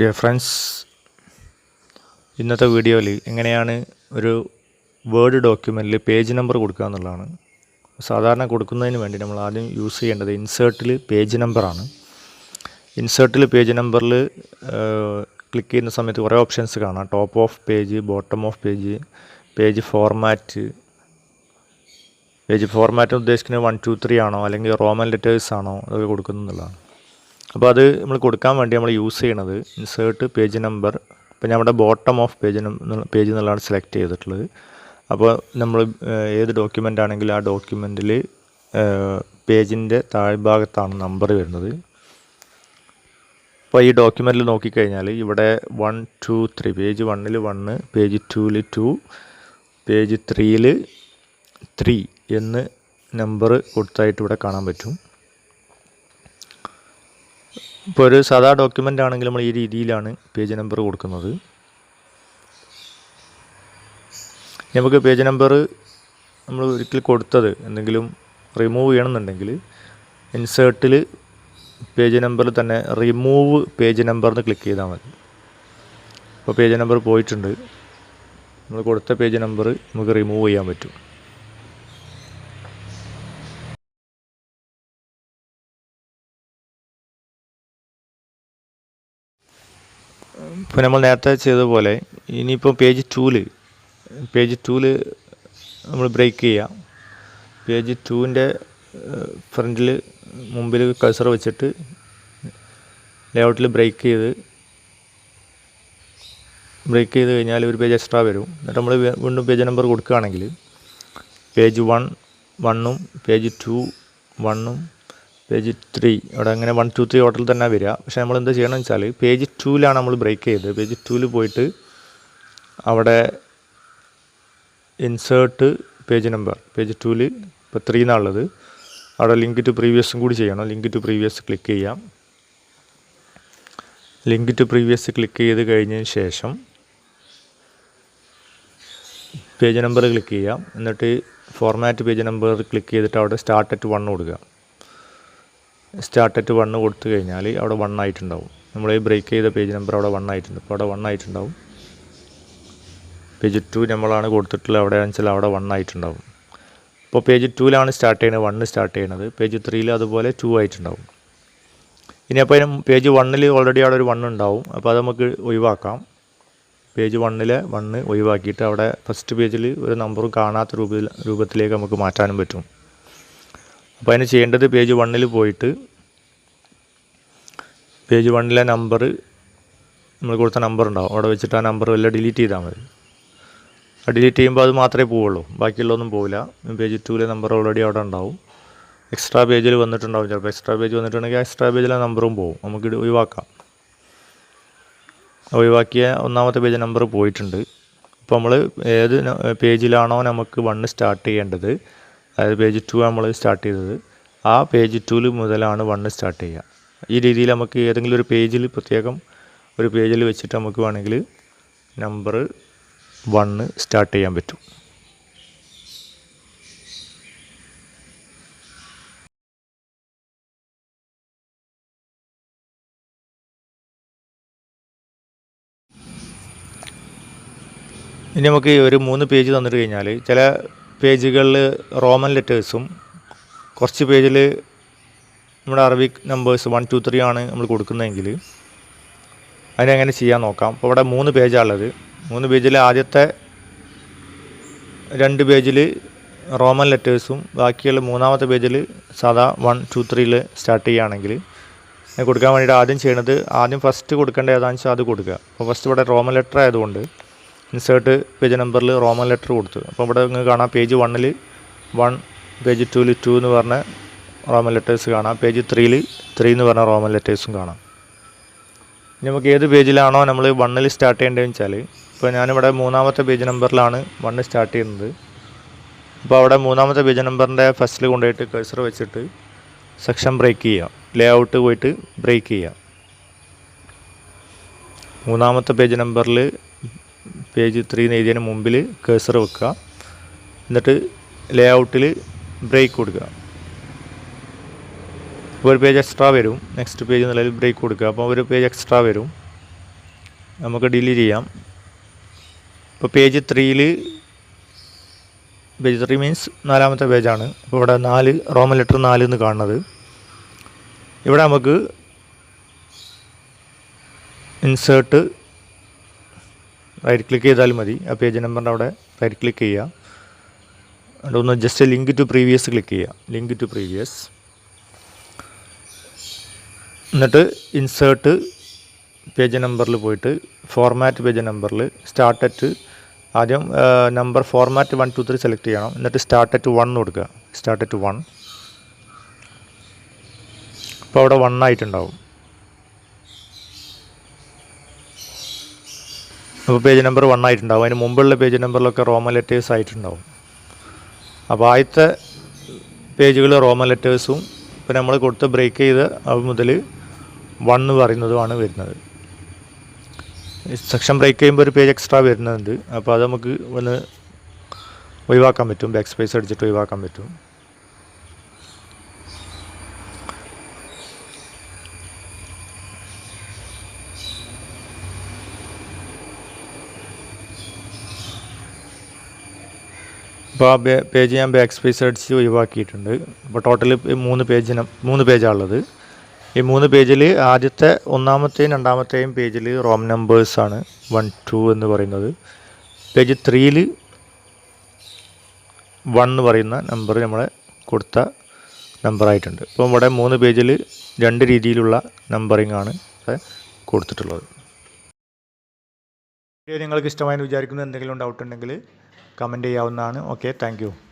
Dear friends ഇന്നത്തെ വീഡിയോയിൽ എങ്ങനെയാണ് ഒരു വേർഡ് ഡോക്യുമെന്റിൽ പേജ് നമ്പർ കൊടുക്കുക എന്നുള്ളതാണ്. സാധാരണ കൊടുക്കുന്നതിന് വേണ്ടി നമ്മൾ ആദ്യം യൂസ് ചെയ്യേണ്ടത് ഇൻസേർട്ടിൽ പേജ് നമ്പറാണ് ഇൻസേർട്ടിൽ പേജ് നമ്പറിൽ ക്ലിക്ക് ചെയ്യുന്ന സമയത്ത് കുറേ ഓപ്ഷൻസ് കാണാം. Top of page bottom of page page format page format ഉദ്ദേശിക്കുന്നത് വൺ ടു ത്രീ ആണോ അല്ലെങ്കിൽ റോമൻ ലെറ്റേഴ്സ് ആണോ അതൊക്കെ കൊടുക്കുന്നുള്ളതാണ് അപ്പോൾ അത് നമ്മൾ കൊടുക്കാൻ വേണ്ടി നമ്മൾ യൂസ് ചെയ്യണത് ഇൻസേർട്ട് പേജ് നമ്പർ ഇപ്പോൾ നമ്മുടെ ബോട്ടം ഓഫ് പേജ് പേജ് എന്നുള്ളതാണ് സെലക്ട് ചെയ്തിട്ടുള്ളത്. അപ്പോൾ നമ്മൾ ഏത് ഡോക്യുമെന്റ് ആണെങ്കിലും ആ ഡോക്യുമെന്റിൽ പേജിന്റെ താഴ്ഭാഗത്താണ് നമ്പർ വരുന്നത്. അപ്പോൾ ഈ ഡോക്യുമെന്റിൽ നോക്കിക്കഴിഞ്ഞാൽ ഇവിടെ വൺ ടു ത്രീ പേജ് വണ്ണിൽ വണ്ണ് പേജ് ടൂവിൽ ടു പേജ് ത്രീയിൽ ത്രീ എന്ന് നമ്പർ കൊടുത്തായിട്ട് ഇവിടെ കാണാൻ പറ്റും. ഇപ്പോൾ ഒരു സാധാ ഡോക്യുമെന്റ് ആണെങ്കിൽ നമ്മൾ ഈ രീതിയിലാണ് പേജ് നമ്പർ കൊടുക്കുന്നത്. നമുക്ക് പേജ് നമ്പർ നമ്മൾ ഒരിക്കൽ കൊടുത്തത് എന്തെങ്കിലും റിമൂവ് ചെയ്യണമെന്നുണ്ടെങ്കിൽ ഇൻസേർട്ടിൽ പേജ് നമ്പറിൽ തന്നെ റിമൂവ് പേജ് നമ്പർ എന്ന് ക്ലിക്ക് ചെയ്താൽ മതി. അപ്പോൾ പേജ് നമ്പർ പോയിട്ടുണ്ട്. നമ്മൾ കൊടുത്ത പേജ് നമ്പർ നമുക്ക് റിമൂവ് ചെയ്യാൻ പറ്റും. ഇപ്പോൾ നമ്മൾ നേരത്തെ ചെയ്തതുപോലെ ഇനിയിപ്പോൾ പേജ് ടൂൽ പേജ് ടൂൽ നമ്മൾ ബ്രേക്ക് ചെയ്യാം. പേജ് ടൂവിന്റെ ഫ്രണ്ടിൽ മുമ്പിൽ കഴ്സർ വെച്ചിട്ട് ലേഔട്ടിൽ ബ്രേക്ക് ചെയ്ത് ബ്രേക്ക് ചെയ്ത് കഴിഞ്ഞാൽ ഒരു പേജ് എക്സ്ട്രാ വരും. എന്നിട്ട് നമ്മൾ വീണ്ടും പേജ് നമ്പർ കൊടുക്കുകയാണെങ്കിൽ പേജ് വൺ വണ്ണും പേജ് ടു വണ്ണും പേജ് ത്രീ. അവിടെ അങ്ങനെ വൺ ടു ത്രീ ഓർഡറിൽ തന്നെ വരിക. പക്ഷേ നമ്മൾ എന്താ ചെയ്യണമെന്ന് വെച്ചാൽ പേജ് ടൂവിലാണ് നമ്മൾ ബ്രേക്ക് ചെയ്തത്. പേജ് ടൂവിൽ പോയിട്ട് അവിടെ ഇൻസേർട്ട് പേജ് നമ്പർ പേജ് ടൂവിൽ ഇപ്പോൾ ത്രീ എന്നുള്ളത് അവിടെ ലിങ്ക് ടു പ്രീവിയസും കൂടി ചെയ്യണം. ലിങ്ക് ടു പ്രീവിയസ് ക്ലിക്ക് ചെയ്യാം. ലിങ്ക് ടു പ്രീവിയസ് ക്ലിക്ക് ചെയ്ത് കഴിഞ്ഞതിന് ശേഷം പേജ് നമ്പർ ക്ലിക്ക് ചെയ്യാം. എന്നിട്ട് ഫോർമാറ്റ് പേജ് നമ്പർ ക്ലിക്ക് ചെയ്തിട്ട് അവിടെ സ്റ്റാർട്ട് അറ്റ് വൺ കൊടുക്കുക. സ്റ്റാർട്ട് അറ്റ് വണ്ണ് കൊടുത്തു കഴിഞ്ഞാൽ അവിടെ വൺ നമ്മൾ ഈ ബ്രേക്ക് ചെയ്ത പേജ് നമ്പർ അവിടെ വൺ ആയിട്ടുണ്ട്. ഇപ്പോൾ അവിടെ വൺ പേജ് ടു നമ്മളാണ് കൊടുത്തിട്ടുള്ളത്. അവിടെ വെച്ചാൽ അവിടെ വൺ ഇപ്പോൾ പേജ് ടൂവിലാണ് സ്റ്റാർട്ട് ചെയ്യുന്നത് വണ്ണ് സ്റ്റാർട്ട് ചെയ്യുന്നത് പേജ് ത്രീയിൽ അതുപോലെ ടു ആയിട്ടുണ്ടാവും. ഇനി അപ്പോൾ അതിന് പേജ് വണ്ണിൽ ഓൾറെഡി അവിടെ ഒരു വണ്ണ് ഉണ്ടാവും. അപ്പോൾ അത് നമുക്ക് ഒഴിവാക്കാം. പേജ് വണ്ണിലെ വണ്ണ് ഒഴിവാക്കിയിട്ട് അവിടെ ഫസ്റ്റ് പേജിൽ ഒരു നമ്പറും കാണാത്ത രൂപത്തിൽ രൂപത്തിലേക്ക് നമുക്ക് മാറ്റാനും പറ്റും. അപ്പോൾ അതിന് ചെയ്യേണ്ടത് പേജ് വണ്ണിൽ പോയിട്ട് പേജ് വണ്ണിലെ നമ്പർ നമ്മൾ കൊടുത്ത നമ്പർ ഉണ്ടാവും. അവിടെ വെച്ചിട്ട് ആ നമ്പർ വല്ല ഡിലീറ്റ് ചെയ്താൽ മതി. ആ ഡിലീറ്റ് ചെയ്യുമ്പോൾ അത് മാത്രമേ പോവുള്ളൂ. ബാക്കിയുള്ളതൊന്നും പോവില്ല. പേജ് ടൂവിലെ നമ്പർ ഓൾറെഡി അവിടെ ഉണ്ടാവും. എക്സ്ട്രാ പേജിൽ വന്നിട്ടുണ്ടാവും ചിലപ്പോൾ എക്സ്ട്രാ പേജ് വന്നിട്ടുണ്ടെങ്കിൽ എക്സ്ട്രാ പേജിലെ നമ്പറും പോകും നമുക്ക് ഒഴിവാക്കാം. ഒഴിവാക്കിയ ഒന്നാമത്തെ പേജ് നമ്പർ പോയിട്ടുണ്ട്. അപ്പോൾ നമ്മൾ ഏത് പേജിലാണോ നമുക്ക് വണ്ണ് സ്റ്റാർട്ട് ചെയ്യേണ്ടത്. അതായത് പേജ് ടു നമ്മൾ സ്റ്റാർട്ട് ചെയ്തത്. ആ പേജ് ടുവിൽ മുതലാണ് വണ്ണ് സ്റ്റാർട്ട് ചെയ്യുക. ഈ രീതിയിൽ നമുക്ക് ഏതെങ്കിലും ഒരു പേജിൽ പ്രത്യേകം ഒരു പേജിൽ വെച്ചിട്ട് നമുക്ക് വേണമെങ്കിൽ നമ്പർ വണ്ണ് സ്റ്റാർട്ട് ചെയ്യാൻ പറ്റും. ഇനി നമുക്ക് ഒരു മൂന്ന് പേജ് തന്നിട്ട് കഴിഞ്ഞാൽ ചില പേജുകളിൽ റോമൻ ലെറ്റേഴ്സും കുറച്ച് പേജിൽ നമ്മുടെ Arabic numbers one two three ആണ് നമ്മൾ കൊടുക്കുന്നതെങ്കിൽ അതിനെങ്ങനെ ചെയ്യാൻ നോക്കാം. അപ്പോൾ ഇവിടെ മൂന്ന് പേജാണുള്ളത്. മൂന്ന് പേജിൽ ആദ്യത്തെ രണ്ട് പേജിൽ റോമൻ ലെറ്റേഴ്സും ബാക്കിയുള്ള മൂന്നാമത്തെ പേജിൽ സാധാ വൺ ടു ത്രീയിൽ സ്റ്റാർട്ട് ചെയ്യുകയാണെങ്കിൽ കൊടുക്കാൻ വേണ്ടിയിട്ട് ആദ്യം ചെയ്യണത് ആദ്യം ഫസ്റ്റ് കൊടുക്കേണ്ട ഏതാണെന്ന് വെച്ചാൽ അത് കൊടുക്കുക. അപ്പോൾ ഫസ്റ്റ് ഇവിടെ റോമൻ ലെറ്റർ ആയതുകൊണ്ട് ഇൻസേർട്ട് പേജ് നമ്പറിൽ റോമൻ ലെറ്റർ കൊടുത്തു. അപ്പോൾ ഇവിടെ നിങ്ങൾക്ക് കാണാം പേജ് വണ്ണിൽ വൺ പേജ് ടൂവിൽ ടു എന്ന് പറഞ്ഞ റോമൻ ലെറ്റേഴ്സ് കാണാം. പേജ് ത്രീയിൽ ത്രീ എന്ന് പറഞ്ഞ റോമൻ ലെറ്റേഴ്സും കാണാം. നമുക്ക് ഏത് പേജിലാണോ നമ്മൾ വണ്ണിൽ സ്റ്റാർട്ട് ചെയ്യേണ്ടതെന്ന് വെച്ചാൽ ഇപ്പോൾ ഞാനിവിടെ മൂന്നാമത്തെ പേജ് നമ്പറിലാണ് വണ്ണ് സ്റ്റാർട്ട് ചെയ്യുന്നത്. അപ്പോൾ അവിടെ മൂന്നാമത്തെ പേജ് നമ്പറിന്റെ ഫസ്റ്റിൽ കൊണ്ടുപോയിട്ട് കഴ്സർ വെച്ചിട്ട് സെക്ഷൻ ബ്രേക്ക് ചെയ്യാം. ലേ ഔട്ട് പോയിട്ട് ബ്രേക്ക് ചെയ്യാം. മൂന്നാമത്തെ പേജ് നമ്പറിൽ പേജ് ത്രീ എഴുതിയതിന് മുമ്പിൽ കേസർ വെക്കുക. എന്നിട്ട് ലേ ഔട്ടിൽ ബ്രേക്ക് കൊടുക്കുക ഒരു പേജ് എക്സ്ട്രാ വരും. നെക്സ്റ്റ് പേജ് നിലയിൽ ബ്രേക്ക് കൊടുക്കുക. അപ്പോൾ ഒരു പേജ് എക്സ്ട്രാ വരും. നമുക്ക് ഡിലീറ്റ് ചെയ്യാം. ഇപ്പോൾ പേജ് ത്രീയിൽ പേജ് ത്രീ മീൻസ് നാലാമത്തെ പേജാണ് അപ്പോൾ ഇവിടെ നാല് റോമൻ ലെറ്റർ നാല് എന്ന് കാണുന്നത്. ഇവിടെ നമുക്ക് ഇൻസേർട്ട് റൈറ്റ് ക്ലിക്ക് ചെയ്താൽ മതി. ആ പേജ് നമ്പറിന്റെ അവിടെ റൈറ്റ് ക്ലിക്ക് ചെയ്യുക. എന്നിട്ട് ഒന്ന് just link to previous click ചെയ്യുക. ലിങ്ക് ടു പ്രീവിയസ് എന്നിട്ട് ഇൻസേർട്ട് പേജ് നമ്പറിൽ പോയിട്ട് ഫോർമാറ്റ് പേജ് നമ്പറിൽ സ്റ്റാർട്ട് അറ്റ് ആദ്യം number format one two three select ചെയ്യണം. എന്നിട്ട് സ്റ്റാർട്ട് അറ്റ് വൺ കൊടുക്കുക. സ്റ്റാർട്ട് അറ്റ് വൺ അപ്പോൾ അവിടെ വൺ ആയിട്ടുണ്ടാവും. അപ്പോൾ പേജ് നമ്പർ വൺ ആയിട്ടുണ്ടാവും. അതിന് മുമ്പുള്ള പേജ് നമ്പറിലൊക്കെ റോമൻ ലെറ്റേഴ്സ് ആയിട്ടുണ്ടാവും. അപ്പോൾ ആദ്യത്തെ പേജുകൾ റോമൻ ലെറ്റേഴ്സും ഇപ്പോൾ നമ്മൾ കൊടുത്ത് ബ്രേക്ക് ചെയ്ത് അത് മുതൽ വൺ എന്ന് പറയുന്നതുമാണ് വരുന്നത്. സെക്ഷൻ ബ്രേക്ക് ചെയ്യുമ്പോൾ ഒരു പേജ് എക്സ്ട്രാ വരുന്നുണ്ട്. അപ്പോൾ അത് നമുക്ക് ഒന്ന് ഒഴിവാക്കാൻ പറ്റും. ബാക്ക് സ്പേസ് അടിച്ചിട്ട് ഒഴിവാക്കാൻ പറ്റും. അപ്പോൾ ആ പേജ് ഞാൻ ബാക്ക് സ്പേസ് അടിച്ച് ഒഴിവാക്കിയിട്ടുണ്ട്. അപ്പോൾ ടോട്ടൽ മൂന്ന് പേജിന് മൂന്ന് പേജാണുള്ളത് ഈ മൂന്ന് പേജിൽ ആദ്യത്തെ ഒന്നാമത്തെയും രണ്ടാമത്തെയും പേജിൽ റോം നമ്പേഴ്സാണ് വൺ ടു എന്ന് പറയുന്നത്. പേജ് ത്രീയിൽ വൺ എന്ന് പറയുന്ന നമ്പർ നമ്മളെ കൊടുത്ത നമ്പറായിട്ടുണ്ട് ഇപ്പോൾ ഇവിടെ മൂന്ന് പേജിൽ രണ്ട് രീതിയിലുള്ള നമ്പറിംഗ് ആണ് കൊടുത്തിട്ടുള്ളത്. നിങ്ങൾക്ക് ഇഷ്ടമായെന്ന് വിചാരിക്കുന്ന. എന്തെങ്കിലും ഡൗട്ട് ഉണ്ടെങ്കിൽ കമന്റ് ചെയ്യാവുന്നതാണ്. Okay thank